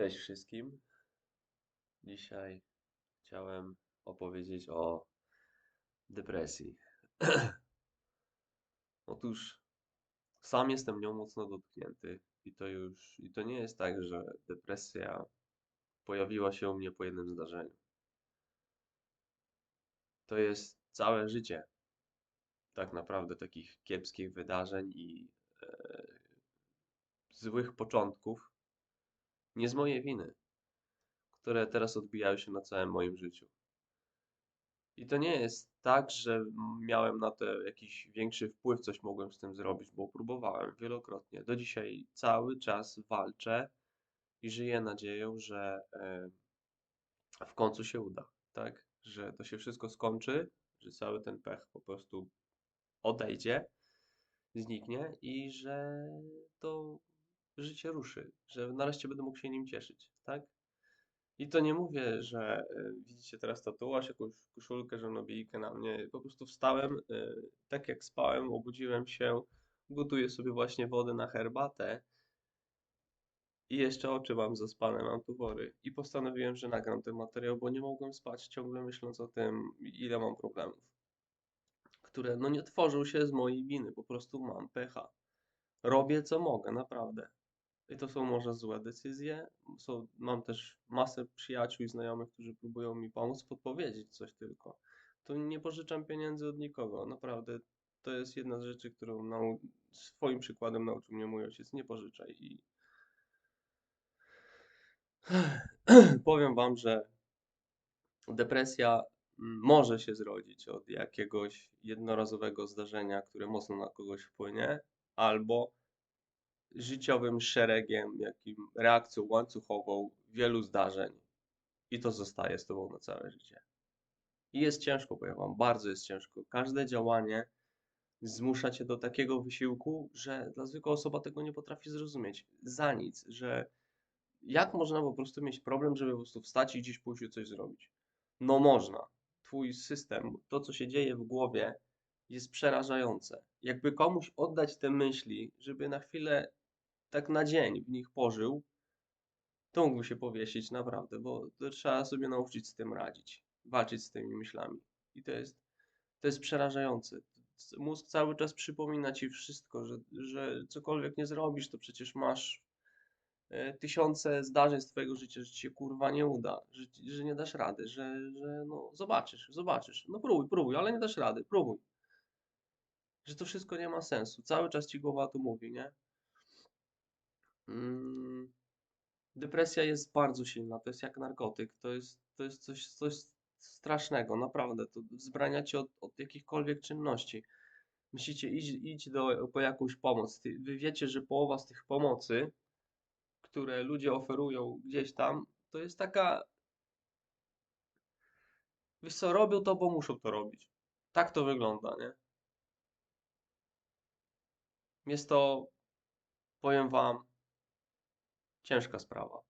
Cześć wszystkim. Dzisiaj chciałem opowiedzieć o depresji. Otóż sam jestem nią mocno dotknięty i to już, i to nie jest tak, że depresja pojawiła się u mnie po jednym zdarzeniu. To jest całe życie tak naprawdę takich kiepskich wydarzeń i e, złych początków, nie z mojej winy, które teraz odbijają się na całym moim życiu. I to nie jest tak, że miałem na to jakiś większy wpływ, coś mogłem z tym zrobić, bo próbowałem wielokrotnie. Do dzisiaj cały czas walczę i żyję nadzieją, że e, w końcu się uda, tak? Że to się wszystko skończy, że cały ten pech po prostu odejdzie, zniknie i że to życie ruszy, że nareszcie będę mógł się nim cieszyć, tak? I to nie mówię, że y, widzicie teraz tatuaż, jakąś koszulkę, żonobijkę na mnie. Po prostu wstałem, y, tak jak spałem, obudziłem się, gotuję sobie właśnie wodę na herbatę i jeszcze oczy mam zaspane, mam tu wory. I postanowiłem, że nagram ten materiał, bo nie mogłem spać ciągle myśląc o tym, ile mam problemów, które no nie tworzą się z mojej winy, po prostu mam pecha. Robię co mogę, naprawdę. I to są może złe decyzje. Są, mam też masę przyjaciół i znajomych, którzy próbują mi pomóc, podpowiedzieć coś tylko. To nie pożyczam pieniędzy od nikogo. Naprawdę to jest jedna z rzeczy, którą nau- swoim przykładem nauczył mnie mój ojciec. Nie pożyczaj. I powiem wam, że depresja mm, może się zrodzić od jakiegoś jednorazowego zdarzenia, które mocno na kogoś wpłynie, albo życiowym szeregiem, jakim reakcją łańcuchową wielu zdarzeń i to zostaje z tobą na całe życie. I jest ciężko, powiem wam, bardzo jest ciężko. Każde działanie zmusza cię do takiego wysiłku, że dla zwykła osoba tego nie potrafi zrozumieć. Za nic, że jak można po prostu mieć problem, żeby po prostu wstać i gdzieś pójść i coś zrobić? No można. Twój system, to co się dzieje w głowie, jest przerażające. Jakby komuś oddać te myśli, żeby na chwilę tak na dzień w nich pożył, to mógłby się powiesić naprawdę, bo trzeba sobie nauczyć z tym radzić, walczyć z tymi myślami. I to jest, to jest przerażające. Mózg cały czas przypomina ci wszystko, że, że cokolwiek nie zrobisz, to przecież masz e, tysiące zdarzeń z twojego życia, że ci się kurwa nie uda, że, że nie dasz rady, że, że no zobaczysz, zobaczysz. No próbuj, próbuj, ale nie dasz rady, próbuj. Że to wszystko nie ma sensu. Cały czas ci głowa to mówi, nie? Mm, depresja jest bardzo silna, to jest jak narkotyk, to jest, to jest coś, coś strasznego, naprawdę, to wzbrania cię od, od jakichkolwiek czynności. Myślicie, idź, idź do, po jakąś pomoc. Wy wiecie, że połowa z tych pomocy, które ludzie oferują gdzieś tam, to jest taka. Wiesz co, robią to, bo muszą to robić. Tak to wygląda, nie? Jest to, powiem wam, ciężka sprawa.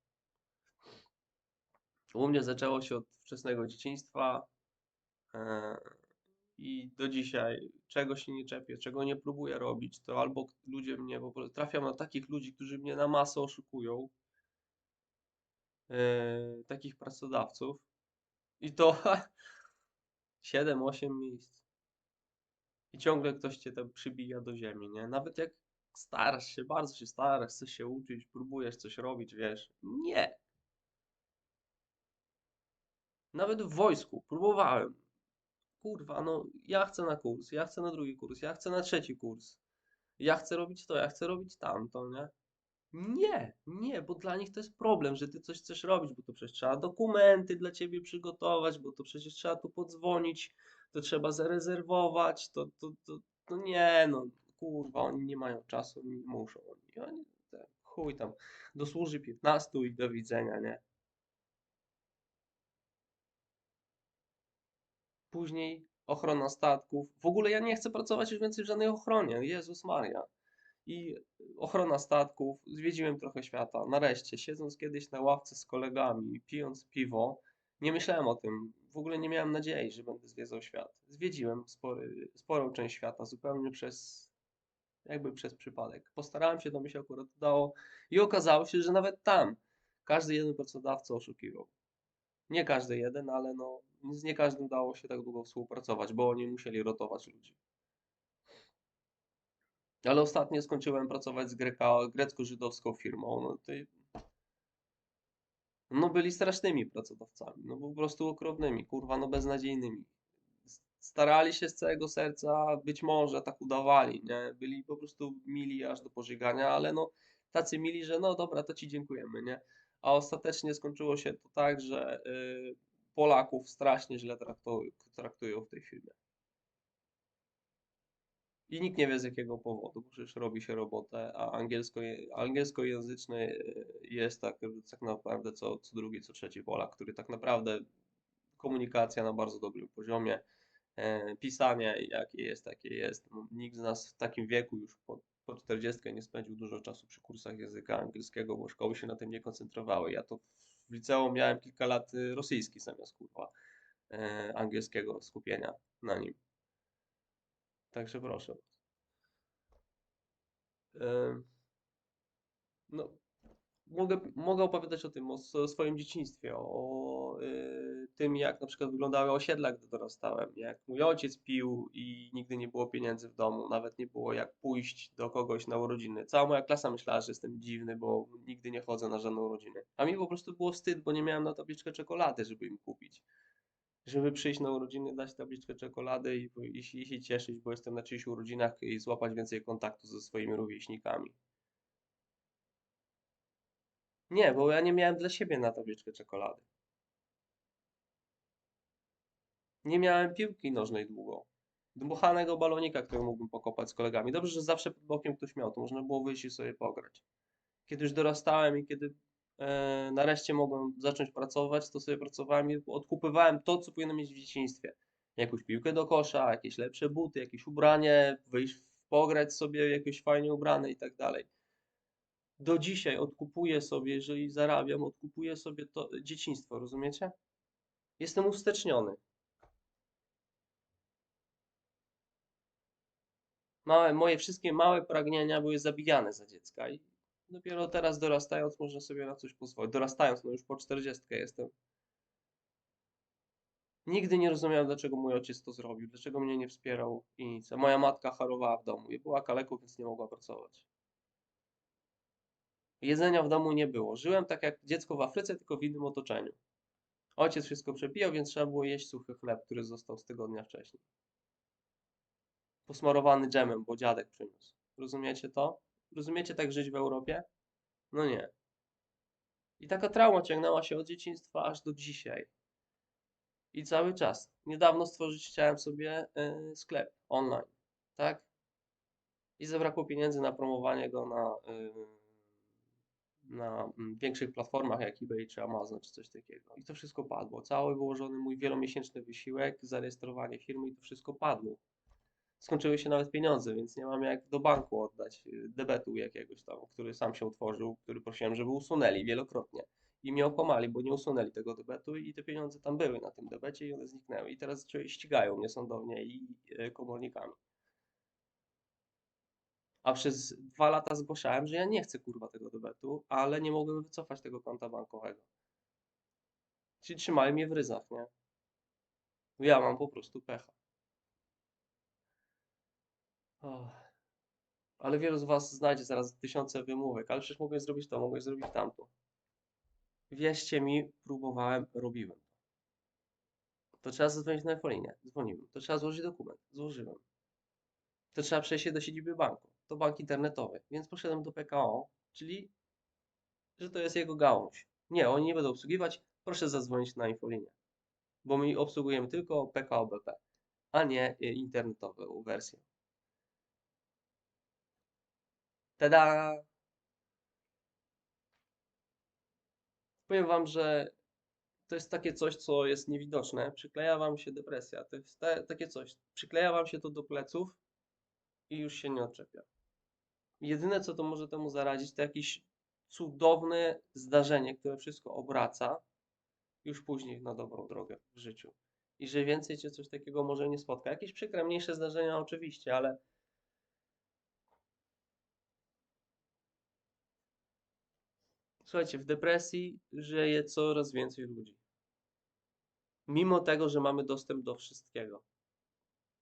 U mnie zaczęło się od wczesnego dzieciństwa e, i do dzisiaj czego się nie czepię, czego nie próbuję robić, to albo ludzie mnie prostu trafiam na takich ludzi, którzy mnie na masę oszukują, e, takich pracodawców i to 7-8 miejsc. I ciągle ktoś cię tam przybija do ziemi, nie? Nawet jak starasz się, bardzo się starasz, chcesz się uczyć, próbujesz coś robić, wiesz. Nie. Nawet w wojsku próbowałem. Kurwa, no ja chcę na kurs, ja chcę na drugi kurs, ja chcę na trzeci kurs. Ja chcę robić to, ja chcę robić tamto, nie? Nie, nie, bo dla nich to jest problem, że ty coś chcesz robić, bo to przecież trzeba dokumenty dla ciebie przygotować, bo to przecież trzeba tu podzwonić, to trzeba zarezerwować, to, to, to, to nie, no kurwa, oni nie mają czasu, nie muszą. Oni, oni te, chuj tam, dosłuży 15 i do widzenia, nie? Później ochrona statków. W ogóle ja nie chcę pracować już więcej w żadnej ochronie. Jezus Maria. I ochrona statków. Zwiedziłem trochę świata. Nareszcie, siedząc kiedyś na ławce z kolegami, pijąc piwo, nie myślałem o tym. W ogóle nie miałem nadziei, że będę zwiedzał świat. Zwiedziłem spory, sporą część świata zupełnie przez jakby przez przypadek. Postarałem się, to mi się akurat udało i okazało się, że nawet tam Każdy jeden pracodawca oszukiwał. Nie każdy jeden, ale no, z nie każdym dało się tak długo współpracować, bo oni musieli rotować ludzi. Ale ostatnio skończyłem pracować z grecko-żydowską firmą. No, to, no byli strasznymi pracodawcami, no po prostu okropnymi, kurwa, no beznadziejnymi. Starali się z całego serca, być może tak udawali, nie? Byli po prostu mili aż do pożygania, ale no tacy mili, że no dobra, to ci dziękujemy, nie? A ostatecznie skończyło się to tak, że y, Polaków strasznie źle traktują, w tej firmie. I nikt nie wie z jakiego powodu, przecież robi się robotę, a angielsko, angielskojęzyczny y, jest tak, tak naprawdę co, co drugi, co trzeci Polak, który tak naprawdę komunikacja na bardzo dobrym poziomie, e, pisanie jakie jest, takie jest. No, nikt z nas w takim wieku już po, po 40 nie spędził dużo czasu przy kursach języka angielskiego, bo szkoły się na tym nie koncentrowały. Ja to w liceum miałem kilka lat y, rosyjski zamiast kurwa e, angielskiego skupienia na nim. Także proszę. No, mogę, mogę opowiadać o tym, o swoim dzieciństwie, o y, tym, jak na przykład wyglądały osiedla, gdy dorastałem, jak mój ojciec pił i nigdy nie było pieniędzy w domu, nawet nie było jak pójść do kogoś na urodziny. Cała moja klasa myślała, że jestem dziwny, bo nigdy nie chodzę na żadną urodzinę. A mi po prostu było wstyd, bo nie miałem na tabliczkę czekolady, żeby im kupić. Żeby przyjść na urodziny, dać tabliczkę czekolady i, i, i się cieszyć, bo jestem na czyichś urodzinach i złapać więcej kontaktu ze swoimi rówieśnikami. Nie, bo ja nie miałem dla siebie na tabliczkę czekolady. Nie miałem piłki nożnej długo. Dmuchanego balonika, który mógłbym pokopać z kolegami. Dobrze, że zawsze pod bokiem ktoś miał, to można było wyjść i sobie pograć. Kiedy już dorastałem i kiedy e, nareszcie mogłem zacząć pracować, to sobie pracowałem i odkupywałem to, co powinienem mieć w dzieciństwie. Jakąś piłkę do kosza, jakieś lepsze buty, jakieś ubranie, wyjść pograć sobie jakieś fajnie ubrane i tak dalej. Do dzisiaj odkupuję sobie, jeżeli zarabiam, odkupuję sobie to dzieciństwo, rozumiecie? Jestem usteczniony. Małe, moje wszystkie małe pragnienia były zabijane za dziecka i dopiero teraz dorastając można sobie na coś pozwolić. Dorastając, no już po 40 jestem. Nigdy nie rozumiałem, dlaczego mój ojciec to zrobił, dlaczego mnie nie wspierał i nic. A moja matka chorowała w domu i była kaleką, więc nie mogła pracować. Jedzenia w domu nie było. Żyłem tak jak dziecko w Afryce, tylko w innym otoczeniu. Ojciec wszystko przepijał, więc trzeba było jeść suchy chleb, który został z tygodnia wcześniej. Posmarowany dżemem, bo dziadek przyniósł. Rozumiecie to? Rozumiecie tak żyć w Europie? No nie. I taka trauma ciągnęła się od dzieciństwa aż do dzisiaj. I cały czas. Niedawno stworzyć chciałem sobie y, sklep online, tak? I zabrakło pieniędzy na promowanie go na, y, na mm, większych platformach jak eBay czy Amazon czy coś takiego. I to wszystko padło. Cały wyłożony mój wielomiesięczny wysiłek, zarejestrowanie firmy i to wszystko padło. Skończyły się nawet pieniądze, więc nie mam jak do banku oddać y, debetu jakiegoś tam, który sam się utworzył, który prosiłem, żeby usunęli wielokrotnie. I mnie okłamali, bo nie usunęli tego debetu i te pieniądze tam były na tym debecie i one zniknęły. I teraz ścigają mnie sądownie i y, komornikami. A przez dwa lata zgłaszałem, że ja nie chcę kurwa tego debetu, ale nie mogłem wycofać tego konta bankowego. Czyli trzymali mnie w ryzach, nie? Ja mam po prostu pecha. Och. Ale wielu z was znajdzie zaraz tysiące wymówek, ale przecież mogłeś zrobić to, mogłeś zrobić tamto. Wierzcie mi, próbowałem, robiłem. To trzeba zadzwonić na infolinię. Dzwoniłem. To trzeba złożyć dokument. Złożyłem. To trzeba przejść się do siedziby banku. To bank internetowy. Więc poszedłem do PKO, czyli, że to jest jego gałąź. Nie, oni nie będą obsługiwać. Proszę zadzwonić na infolinię. Bo my obsługujemy tylko PKO BP, a nie y, internetową wersję. Tada! Powiem wam, że to jest takie coś, co jest niewidoczne. Przykleja wam się depresja. To jest te, takie coś. Przykleja wam się to do pleców i już się nie odczepia. Jedyne, co to może temu zaradzić, to jakieś cudowne zdarzenie, które wszystko obraca już później na dobrą drogę w życiu. I że więcej cię coś takiego może nie spotka. Jakieś przykre, mniejsze zdarzenia oczywiście, ale Słuchajcie, w depresji żyje coraz więcej ludzi. Mimo tego, że mamy dostęp do wszystkiego.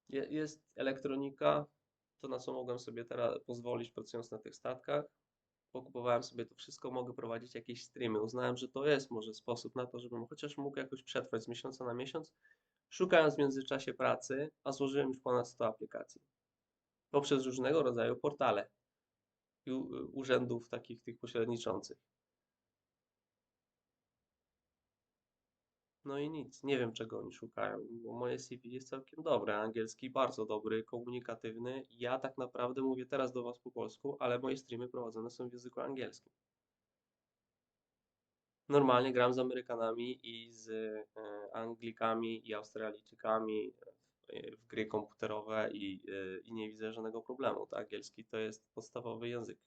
Je- Jest elektronika, to na co mogłem sobie teraz pozwolić pracując na tych statkach. Pokupowałem sobie to wszystko, mogę prowadzić jakieś streamy. Uznałem, że to jest może sposób na to, żebym chociaż mógł jakoś przetrwać z miesiąca na miesiąc, szukając w międzyczasie pracy, a złożyłem już ponad 100 aplikacji. Poprzez różnego rodzaju portale i urzędów takich tych pośredniczących. No i nic, nie wiem czego oni szukają, bo moje CV jest całkiem dobre, angielski bardzo dobry, komunikatywny. Ja tak naprawdę mówię teraz do Was po polsku, ale moje streamy prowadzone są w języku angielskim. Normalnie gram z Amerykanami i z e, Anglikami i Australijczykami e, w gry komputerowe i, e, i nie widzę żadnego problemu. To angielski to jest podstawowy język.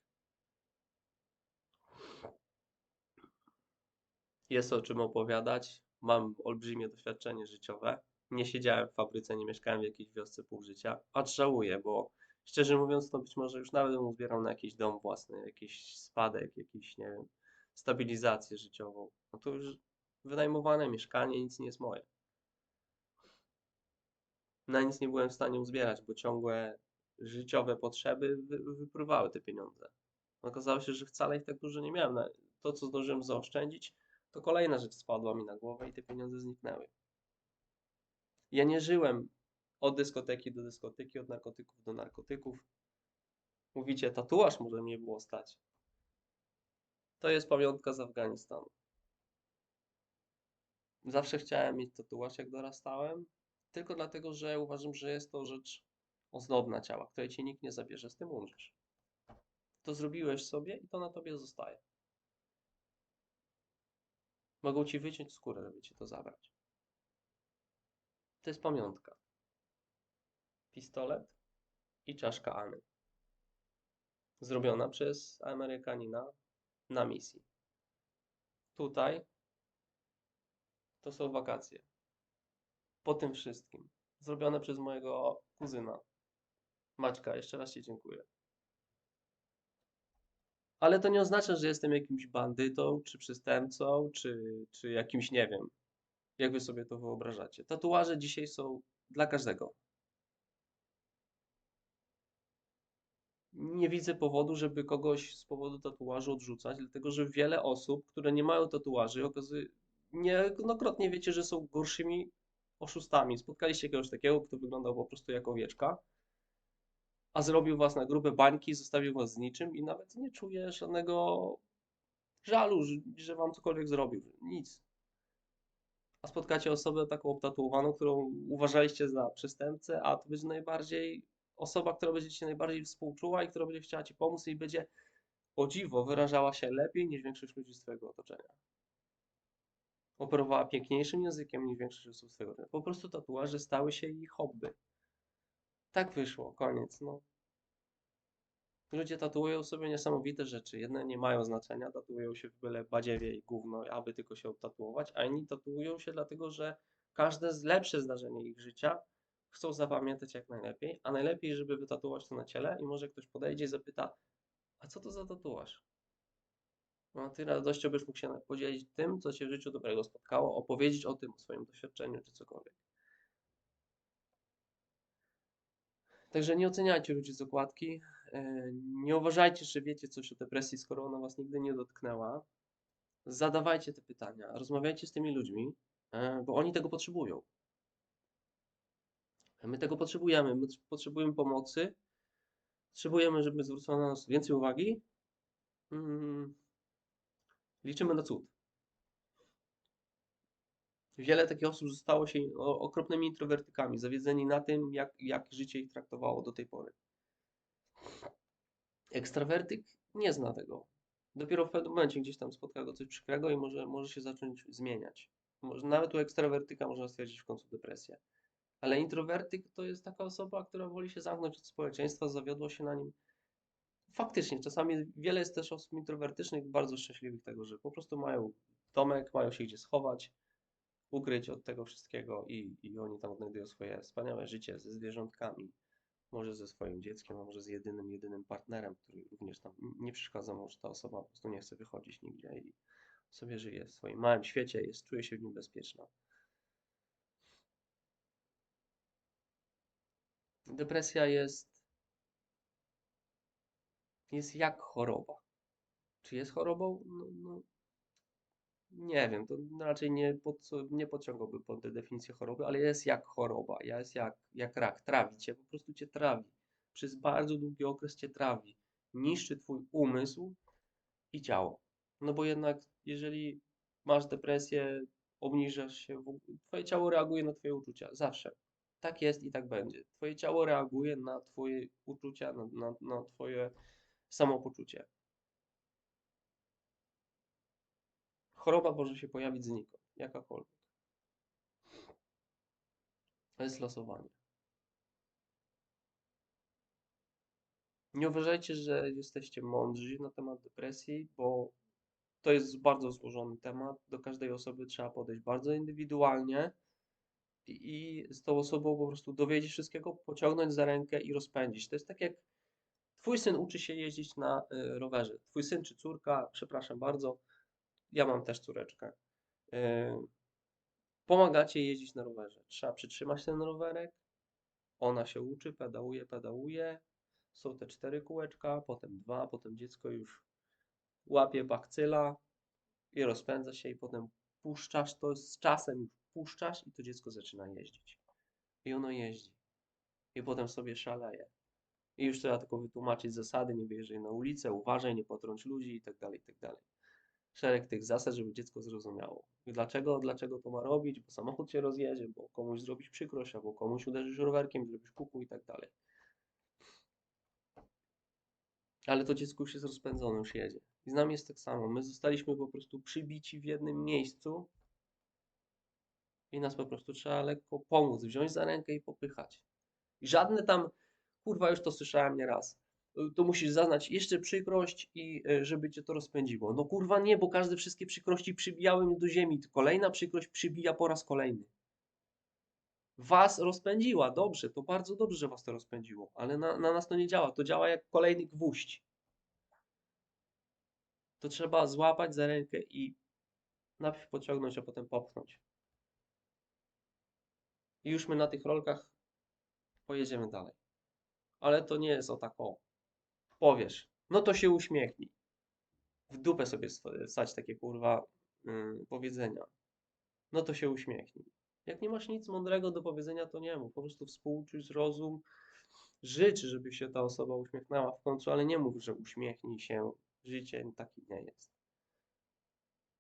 Jest o czym opowiadać. Mam olbrzymie doświadczenie życiowe. Nie siedziałem w fabryce, nie mieszkałem w jakiejś wiosce pół życia, acz żałuję, bo szczerze mówiąc, to być może już nawet bym uzbierał na jakiś dom własny, jakiś spadek, jakiś, nie wiem, stabilizację życiową. No to już wynajmowane mieszkanie, nic nie jest moje. Na nic nie byłem w stanie uzbierać, bo ciągłe życiowe potrzeby wy, wypływały te pieniądze. Okazało się, że wcale ich tak dużo nie miałem. To, co zdążyłem zaoszczędzić, to kolejna rzecz spadła mi na głowę i te pieniądze zniknęły. Ja nie żyłem od dyskoteki do dyskoteki, od narkotyków do narkotyków. Mówicie, tatuaż może mnie było stać. To jest pamiątka z Afganistanu. Zawsze chciałem mieć tatuaż, jak dorastałem, tylko dlatego, że uważam, że jest to rzecz ozdobna ciała, której ci nikt nie zabierze, z tym umrzesz. To zrobiłeś sobie i to na tobie zostaje. Mogą ci wyciąć skórę, żeby ci to zabrać. To jest pamiątka. Pistolet i czaszka Any. Zrobiona przez Amerykanina na misji. Tutaj to są wakacje. Po tym wszystkim. Zrobione przez mojego kuzyna. Maćka, jeszcze raz Ci dziękuję. Ale to nie oznacza, że jestem jakimś bandytą, czy przestępcą, czy, czy jakimś, nie wiem, jak wy sobie to wyobrażacie. Tatuaże dzisiaj są dla każdego. Nie widzę powodu, żeby kogoś z powodu tatuażu odrzucać, dlatego że wiele osób, które nie mają tatuaży, okazuje, niejednokrotnie wiecie, że są gorszymi oszustami. Spotkaliście jakiegoś takiego, kto wyglądał po prostu jak owieczka, a zrobił was na grube bańki, zostawił was z niczym i nawet nie czuje żadnego żalu, że, wam cokolwiek zrobił. Nic. A spotkacie osobę taką obtatuowaną, którą uważaliście za przestępcę, a to będzie najbardziej osoba, która będzie ci najbardziej współczuła i która będzie chciała ci pomóc i będzie o dziwo wyrażała się lepiej niż większość ludzi z twojego otoczenia. Operowała piękniejszym językiem niż większość osób z twojego otoczenia. Po prostu tatuaże stały się jej hobby. Tak wyszło, koniec, no. Ludzie tatuują sobie niesamowite rzeczy. Jedne nie mają znaczenia, tatuują się w byle badziewie i gówno, aby tylko się obtatuować, a inni tatuują się dlatego, że każde lepsze zdarzenie ich życia chcą zapamiętać jak najlepiej, a najlepiej, żeby wytatuować to na ciele i może ktoś podejdzie i zapyta, a co to za tatuaż? No, ty radością byś mógł się podzielić tym, co cię w życiu dobrego spotkało, opowiedzieć o tym, o swoim doświadczeniu czy cokolwiek. Także nie oceniajcie ludzi z okładki. e, Nie uważajcie, że wiecie coś o depresji, skoro ona was nigdy nie dotknęła. Zadawajcie te pytania, rozmawiajcie z tymi ludźmi, e, bo oni tego potrzebują. My tego potrzebujemy. My potrzebujemy pomocy. Potrzebujemy, żeby zwrócono na nas więcej uwagi. Mm, Liczymy na cud. Wiele takich osób zostało się okropnymi introwertykami, zawiedzeni na tym, jak, jak życie ich traktowało do tej pory. Ekstrawertyk nie zna tego. Dopiero w pewnym momencie gdzieś tam spotka go coś przykrego i może, może się zacząć zmieniać. Może, nawet u ekstrawertyka można stwierdzić w końcu depresję. Ale introwertyk to jest taka osoba, która woli się zamknąć od społeczeństwa, zawiodło się na nim. Faktycznie, czasami wiele jest też osób introwertycznych, bardzo szczęśliwych tego, że po prostu mają domek, mają się gdzie schować, ukryć od tego wszystkiego i, i oni tam odnajdują swoje wspaniałe życie ze zwierzątkami, Może ze swoim dzieckiem, a może z jedynym, jedynym partnerem, który również tam nie przeszkadza, może ta osoba po prostu nie chce wychodzić nigdzie i sobie żyje w swoim małym świecie, jest, czuje się w nim bezpieczna. Depresja jest, jest jak choroba. Czy jest chorobą? No, no, nie wiem, to raczej nie, pod, nie podciągałbym pod tę definicję choroby, ale jest jak choroba, jest jak, jak rak, trawi cię, po prostu cię trawi. Przez bardzo długi okres cię trawi. Niszczy twój umysł i ciało. No bo jednak, jeżeli masz depresję, obniżasz się, twoje ciało reaguje na twoje uczucia, zawsze. Tak jest i tak będzie. Twoje ciało reaguje na twoje uczucia, na, na, na twoje samopoczucie. Choroba może się pojawić znikąd, jakakolwiek. To jest losowanie. Nie uważajcie, że jesteście mądrzy na temat depresji, bo to jest bardzo złożony temat. Do każdej osoby trzeba podejść bardzo indywidualnie i z tą osobą po prostu dowiedzieć wszystkiego, pociągnąć za rękę i rozpędzić. To jest tak jak twój syn uczy się jeździć na y, rowerze. Twój syn czy córka, przepraszam bardzo, ja mam też córeczkę. y, Pomagacie jeździć na rowerze. Trzeba przytrzymać ten rowerek. Ona się uczy, pedałuje, pedałuje. Są te cztery kółeczka, potem dwa, potem dziecko już łapie bakcyla i rozpędza się i potem puszczasz to z czasem puszczasz i to dziecko zaczyna jeździć. I ono jeździ. I potem sobie szaleje. I już trzeba tylko wytłumaczyć zasady, nie wyjeżdżaj na ulicę, uważaj, nie potrąć ludzi i tak dalej, i tak dalej. Szereg tych zasad, żeby dziecko zrozumiało. Dlaczego, dlaczego to ma robić, bo samochód się rozjedzie, bo komuś zrobisz przykrość, albo komuś uderzysz rowerkiem, zrobisz kuku i tak dalej. Ale to dziecko już jest rozpędzone, już jedzie. I z nami jest tak samo. My zostaliśmy po prostu przybici w jednym miejscu i nas po prostu trzeba lekko pomóc, wziąć za rękę i popychać. I żadne tam, kurwa, już to słyszałem nieraz. Y, To musisz zaznać jeszcze przykrość i y, żeby cię to rozpędziło. No kurwa nie, bo każde wszystkie przykrości przybijały mnie do ziemi. Kolejna przykrość przybija po raz kolejny. Was rozpędziła, dobrze, to bardzo dobrze, że was to rozpędziło, ale na, na nas to nie działa. To działa jak kolejny gwóźdź. To trzeba złapać za rękę i najpierw pociągnąć, a potem popchnąć. I już my na tych rolkach pojedziemy dalej. Ale to nie jest o tak o. Powiesz, no to się uśmiechnij. W dupę sobie wstać takie kurwa mm, powiedzenia. No to się uśmiechnij. Jak nie masz nic mądrego do powiedzenia, to nie mów. Po prostu współczuć, zrozum. Życz, żeby się ta osoba uśmiechnęła w końcu, ale nie mów, że uśmiechnij się. Życie taki nie jest.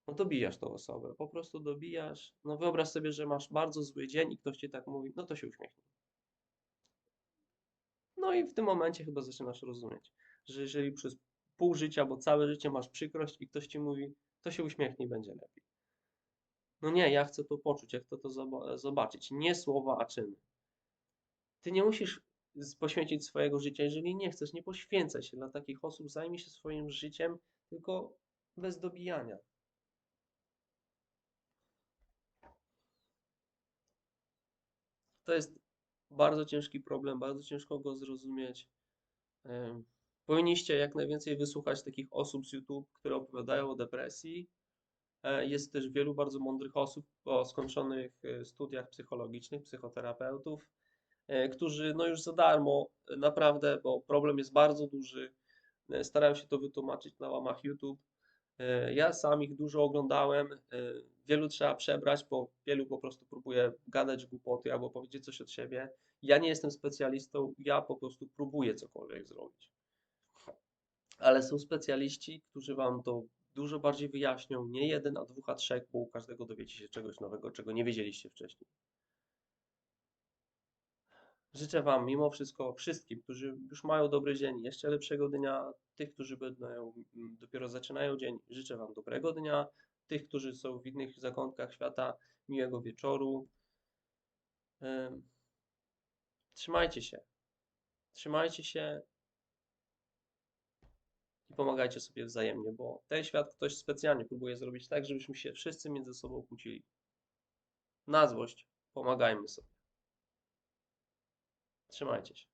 No dobijasz tą osobę. Po prostu dobijasz. No wyobraź sobie, że masz bardzo zły dzień i ktoś ci tak mówi, no to się uśmiechnij. No i w tym momencie chyba zaczynasz rozumieć, że jeżeli przez pół życia, bo całe życie masz przykrość i ktoś ci mówi, to się uśmiechnij, będzie lepiej. No nie, ja chcę to poczuć, ja chcę to zoba- zobaczyć. Nie słowa, a czyny. Ty nie musisz poświęcić swojego życia, jeżeli nie chcesz, nie poświęcaj się dla takich osób, zajmij się swoim życiem, tylko bez dobijania. To jest bardzo ciężki problem, bardzo ciężko go zrozumieć. Powinniście jak najwięcej wysłuchać takich osób z YouTube, które opowiadają o depresji. E, Jest też wielu bardzo mądrych osób o skończonych e, studiach psychologicznych, psychoterapeutów, e, którzy no już za darmo, naprawdę, bo problem jest bardzo duży, starają się to wytłumaczyć na łamach YouTube. Ja sam ich dużo oglądałem, wielu trzeba przebrać, bo wielu po prostu próbuje gadać głupoty albo powiedzieć coś od siebie. Ja nie jestem specjalistą, ja po prostu próbuję cokolwiek zrobić. Ale są specjaliści, którzy wam to dużo bardziej wyjaśnią, nie jeden, a dwóch, a trzech, bo u każdego dowiecie się czegoś nowego, czego nie wiedzieliście wcześniej. Życzę Wam mimo wszystko wszystkim, którzy już mają dobry dzień, jeszcze lepszego dnia. Tych, którzy będą mm, dopiero zaczynają dzień, życzę Wam dobrego dnia. Tych, którzy są w innych zakątkach świata, miłego wieczoru. Trzymajcie się. Trzymajcie się i pomagajcie sobie wzajemnie, bo ten świat ktoś specjalnie próbuje zrobić tak, żebyśmy się wszyscy między sobą kłócili. Na złość pomagajmy sobie. Trzymajcie się.